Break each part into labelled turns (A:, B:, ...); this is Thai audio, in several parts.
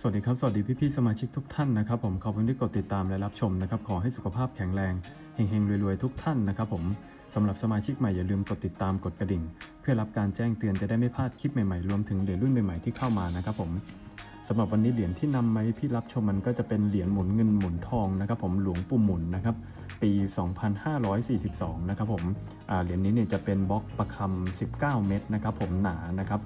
A: สวัสดีครับ สวัสดีพี่ๆสมาชิกทุกท่านนะครับผมขอบคุณที่กดติดตามและรับชมนะครับขอให้สุขภาพแข็งแรงเฮงๆรวยๆทุกท่านนะครับผมสำหรับสมาชิกใหม่อย่าลืมกดติดตามกดกระดิ่ง เพื่อรับการแจ้งเตือนจะได้ไม่พลาดคลิปใหม่ๆรวมถึงเหรียญรุ่นใหม่ๆที่เข้ามานะครับผมสำหรับวันนี้เหรียญที่นำมาให้พี่รับชมมันก็จะเป็นเหรียญหมุนเงินหมุนทองนะครับผมหลวงปู่หมุนนะครับปี 2542 นะครับผมเหรียญนี้เนี่ยจะเป็นบล็อกประคำ19 เม็ดนะครับผมหนานะครับ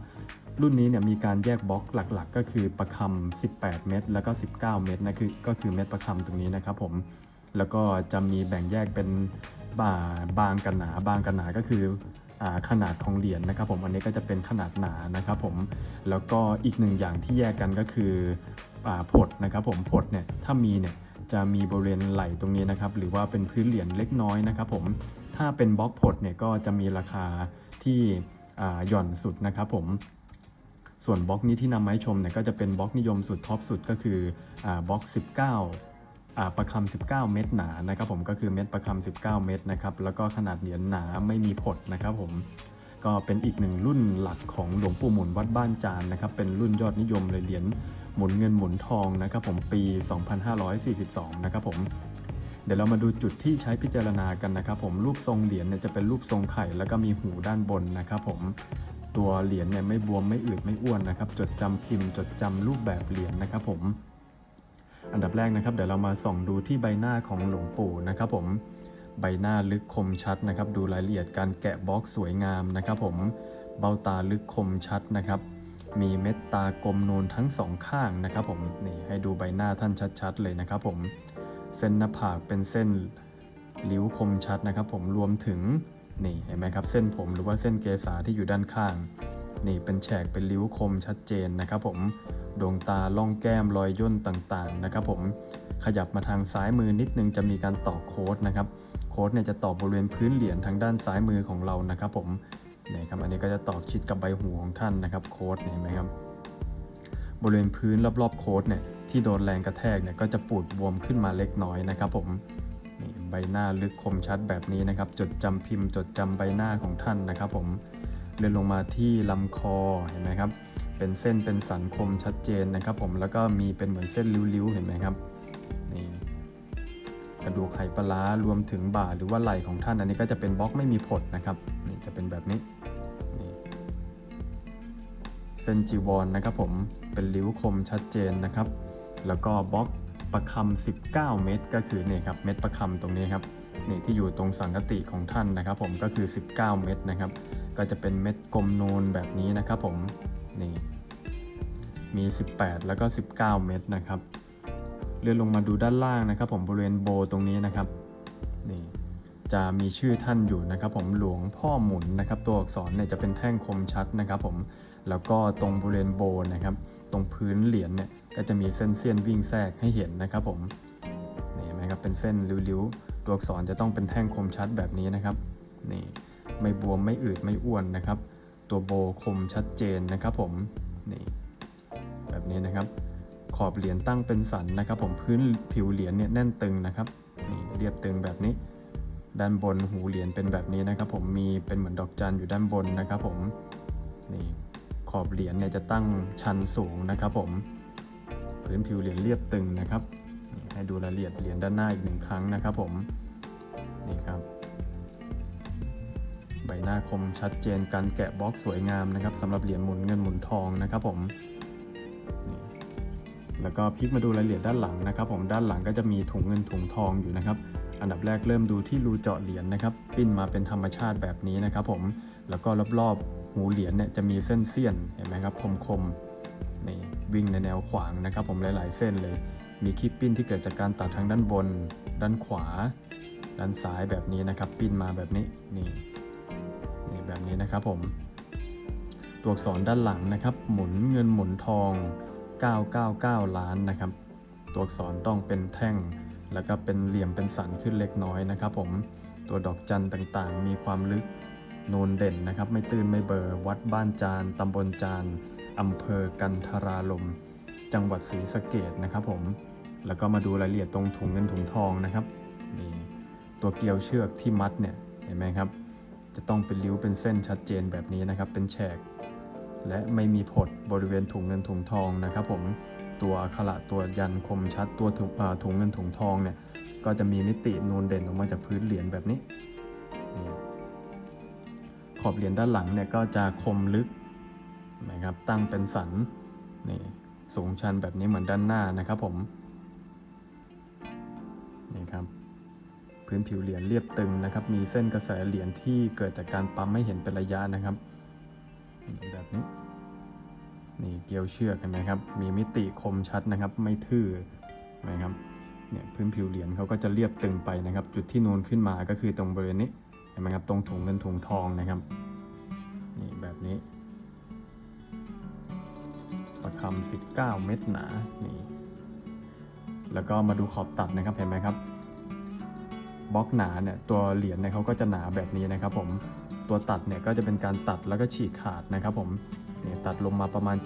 A: รุ่นนี้เนี่ยมีการแยกบล็อกหลักๆ ก็คือประคำ18 เม็ดแล้วก็ 19 เม็ดนะคือก็คือเม็ดประคำตรงนี้นะครับผมแล้วก็จะมีแบ่งแยกเป็นบาบางกันหนาบางกันหนาก็คืออขนาดของเหรียญนะครับผมอันนี้ก็จะเป็นขนาดหนานะครับผมแล้วก็อีกหนึ่งอย่างที่แยกกันก็คืออาผดนะครับผมผดเนี่ยถ้ามีเนี่ยจะมีบริเวณไหล่ตรงนี้นะครับหรือว่าเป็นพื้นเหรียญเล็กน้อยนะครับผมถ้าเป็นบล็อกผดเนี่ยก็จะมีราคาที่หย่อนสุดนะครับผม ส่วนบล็อกนี้ที่นำมาให้ชมเนี่ยก็จะเป็นบล็อกนิยมสุดท็อปสุดก็คืออบล็อก 19อ่าประคำ19 เม็ดหนานะครับผมก็คือเม็ดประคำ19 เม็ดนะครับแล้วก็ขนาดเหรียญหนาไม่มีผดนะครับผมก็เป็นอีกหนึ่งรุ่นหลักของหลวงปู่หมุนวัดบ้านจานนะครับเป็นรุ่นยอดนิยมเลยเหรียญหมุนเงินหมุนทองนะครับผมปี 2542 นะครับผมเดี๋ยวเรามาดูจุดที่ใช้พิจารณากันนะครับผมรูปทรงเหรียญเนี่ยจะเป็นรูปทรงไข่แล้วก็มีหูด้านบนนะครับผม ตัวเหรียญเนี่ยไม่บวมไม่อืดไม่อ้วนนะครับ จดจำพิมพ์ จดจำรูปแบบเหรียญนะครับผม อันดับแรกนะครับเดี๋ยวเรามาส่องดูที่ใบหน้าของหลวงปู่นะครับผมใบหน้าลึกคมชัดนะครับ ดูรายละเอียดการแกะบล็อกสวยงามนะครับผมเบ้าตาลึกคมชัดนะครับ มีเม็ดตากลมนูนทั้งสองข้างนะครับผมนี่ให้ดูใบหน้าท่านชัดๆ เลยนะครับผมเส้นหน้าผากเป็นเส้นริ้วคมชัดนะครับ ผมรวมถึง นี่เห็นไหมครับเส้นผมหรือว่าเส้นเกษาที่อยู่ด้านข้าง นี่เป็นแฉกเป็นริ้วคมชัดเจนนะครับผมดวงตาล่องแก้มรอยย่นต่างๆนะครับผมขยับมาทางซ้ายมือนิดนึงจะมีการต่อโค้ดนะครับโค้ดเนี่ยจะต่อบริเวณพื้นเหรียญทางด้านซ้ายมือของเรานะครับผมนี่ครับอันนี้ก็จะต่อชิดกับใบหูของท่านนะครับโค้ดเนี่ยเห็นไหมครับบริเวณพื้นรอบๆโค้ดเนี่ยที่โดนแรงกระแทกเนี่ยก็จะปูดบวมขึ้นมาเล็กน้อยนะครับผม นี่ใบหน้าลึกคมชัดแบบนี้นะครับ จดจำพิมพ์ จดจำใบหน้าของท่านนะครับ ผมเลื่อนลงมาที่ลำคอเห็นไหมครับ เป็นเส้นเป็นสันคมชัดเจนนะครับ ผมแล้วก็มีเป็นเหมือนเส้นริ้วๆเห็นไหมครับนี่กระดูกไขปลาร้ารวมถึงบ่าหรือว่าไหล่ของท่านอันนี้ก็จะเป็นบล็อกไม่มีผดนะครับนี่จะเป็นแบบนี้นี่เส้นจีวรนนะครับ ผมเป็นริ้วคมชัดเจนนะครับ แล้วก็บล็อก ประคำ19 เม็ดก็คือเนี่ยครับเม็ดประคำตรงนี้ครับนี่ที่อยู่ตรงสังกติของท่านนะครับ ผมก็คือ 19 เม็ดนะครับ ก็จะเป็นเม็ดกลมนูนแบบนี้นะครับ ผมนี่มี 18 แล้วก็ 19 เม็ดนะครับเลื่อนลงมาดูด้านล่างนะครับ ผมบริเวณโบตรงนี้นะครับนี่จะมีชื่อท่านอยู่นะครับ ผมหลวงพ่อหมุนนะครับ ตัวอักษรเนี่ยจะเป็นแท่งคมชัดนะครับ ผมแล้วก็ตรงบริเวณโบนะครับ ตรงพื้นเหรียญเนี่ยก็จะมีเส้นเสี้ยนวิ่งแทรกให้เห็นนะครับผมนี่เห็นไหมครับเป็นเส้นริ้วๆ ตัวอักษรจะต้องเป็นแท่งคมชัดแบบนี้นะครับนี่ไม่บวมไม่อืดไม่อ้วนนะครับ ตัวโบคมชัดเจนนะครับผมนี่แบบนี้นะครับ ขอบเหรียญตั้งเป็นสันนะครับ ผมพื้นผิวเหรียญเนี่ยแน่นตึงนะครับนี่เรียบตึงแบบนี้ ด้านบนหูเหรียญเป็นแบบนี้นะครับ ผมมีเป็นเหมือนดอกจันอยู่ด้านบนนะครับ ผมนี่ ขอบเหรียญเนี่ยจะตั้งชันสูงนะครับผมพื้นผิวเหรียญเรียบตึงนะครับให้ดูรายละเอียดเหรียญด้านหน้าอีกหนึ่งครั้งนะครับผมนี่ครับใบหน้าคมชัดเจนการแกะบล็อกสวยงามนะครับสำหรับเหรียญหมุนเงินหมุนทองนะครับผมแล้วก็พลิกมาดูรายละเอียดด้านหลังนะครับ ผมด้านหลังก็จะมีถุงเงินถุงทองอยู่นะครับ อันดับแรกเริ่มดูที่รูเจาะเหรียญนะครับ ปิ้นมาเป็นธรรมชาติแบบนี้นะครับ ผมแล้วก็รอบๆ หูเหรียญเนี่ยจะมีเส้นเสี้ยนเห็นไหมครับคมๆนี่วิ่งในแนวขวางนะครับ ผมหลาย ๆ เส้นเลย มีคลิปปิ้นที่เกิดจากการตัดทางด้านบน ด้านขวา ด้านซ้ายแบบนี้นะครับ ปิ้นมาแบบนี้นี่นี่แบบนี้นะครับผม ตัวอักษรด้านหลังนะครับ หมุนเงินหมุนทอง 999 ล้านนะครับ ตัวอักษรต้องเป็นแท่ง แล้วก็เป็นเหลี่ยมเป็นสันขึ้นเล็กน้อยนะครับ ผมตัวดอกจันต่างๆ มีความลึก นูนเด่นนะครับ ไม่ตื้นไม่เบอร์วัดบ้านจานตำบลจานอำเภอกันทราลม จังหวัดศรีสะเกดนะครับผมแล้วก็มาดูรายละเอียดตรงถุงเงินถุงทองนะครับนี่ตัวเกลียวเชือกที่มัดเนี่ยเห็นไหมครับ จะต้องเป็นริ้วเป็นเส้นชัดเจนแบบนี้นะครับ เป็นแฉก และไม่มีผดบริเวณถุงเงินถุงทองนะครับ ผมตัวขระตัวยันคมชัดตัวถุงถุงเงินถุงทองเนี่ยก็จะมีมิตินูนเด่นออกมาจากพื้นเหรียญแบบนี้นี่ ขอบเหรียญด้านหลังเนี่ยก็จะคมลึกนะครับตั้งเป็นสันนี่สูงชันแบบนี้เหมือนด้านหน้านะครับผมนี่ครับพื้นผิวเหรียญเรียบตึงนะครับ มีเส้นกระแสเหรียญที่เกิดจากการปั๊มให้เห็นเป็นระยะนะครับ แบบนี้นี่เกลียวเชือกเห็นไหมครับ มีมิติคมชัดนะครับ ไม่ทื่อนไหมครับเนี่ยพื้นผิวเหรียญเขาก็จะเรียบตึงไปนะครับ จุดที่นูนขึ้นมาก็คือตรงบริเวณนี้ ไหมครับตรงถุงเงินถุงทองนะครับนี่แบบนี้ประคำ19เม็ดหนานี่แล้วก็มาดูขอบตัดนะครับเห็นไหมครับบล็อกหนาเนี่ยตัวเหรียญเนี่ยเขาก็จะหนาแบบนี้นะครับผมตัวตัดเนี่ยก็จะเป็นการตัดแล้วก็ฉีกขาดนะครับผมเนี่ยตัดลงมาประมาณ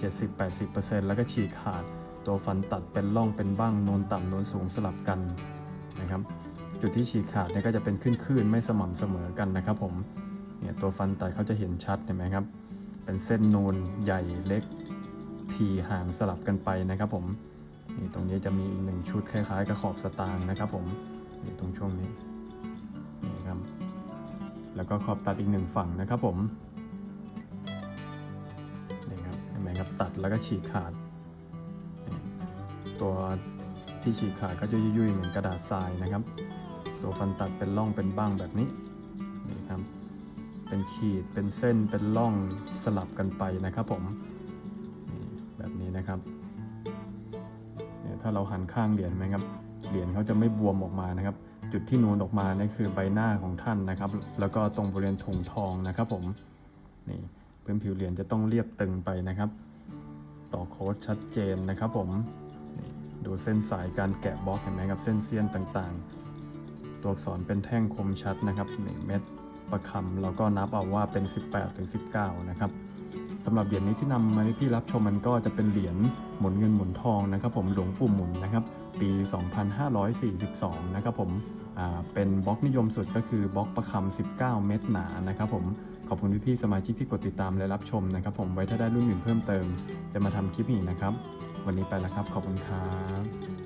A: 70-80%แล้วก็ฉีกขาด ตัวฟันตัดเป็นร่องเป็นบ้างโนนต่ำโนนสูงสลับกันนะครับ จุดที่ฉีกขาดเนี่ยก็จะเป็นคลื่นๆไม่สม่ำเสมอกันนะครับผมเนี่ยตัวฟันตัดเขาจะเห็นชัดเห็นไหมครับ เป็นเส้นนูนใหญ่เล็กทีห่างสลับกันไปนะครับผมนี่ตรงนี้จะมีอีกหนึ่งชุดคล้ายๆ กับขอบสตางค์นะครับผมนี่ตรงช่วงนี้นี่ครับแล้วก็ขอบตัดอีกหนึ่งฝั่งนะครับผมนี่ครับเห็นไหมครับตัดแล้วก็ฉีกขาด ตัวที่ฉีกขาดก็จะยุ่ยๆเหมือนกระดาษทรายนะครับ ตัวฟันตัดเป็นร่องเป็นบ้างแบบนี้นี่ครับ เป็นขีดเป็นเส้นเป็นร่องสลับกันไปนะครับผมนี่แบบนี้นะครับเนี่ยถ้าเราหันข้างเหรียญไหมครับเหรียญเขาจะไม่บวมออกมานะครับ จุดที่นูนออกมานี่คือใบหน้าของท่านนะครับ แล้วก็ตรงบริเวณถุงทองนะครับผมนี่พื้นผิวเหรียญจะต้องเรียบตึงไปนะครับ ต่อโค้ดชัดเจนนะครับผมนี่ดูเส้นสายการแกะบล็อกเห็นไหมครับเส้นเสี้ยนต่างๆ ตัวอักษรเป็นแท่งคมชัดนะครับนี่เม็ดประคำเราก็นับเอาว่าเป็น 18หรือ19 นะครับสำหรับเหรียญนี้ที่นำมาให้พี่รับชมมันก็จะเป็นเหรียญหมุนเงินหมุนทองนะครับ ผมหลวงปู่หมุนนะครับ ปี 2542 นะครับผมอ่าเป็นบล็อกนิยมสุดก็คือบล็อกประคำ 19 เม็ดหนานะครับผมขอบคุณพี่ๆสมาชิกที่กดติดตามและรับชมนะครับ ผมไว้ถ้าได้รุ่นอื่นเพิ่มเติม จะมาทำคลิปอีกนะครับ วันนี้ไปแล้วครับ ขอบคุณครับ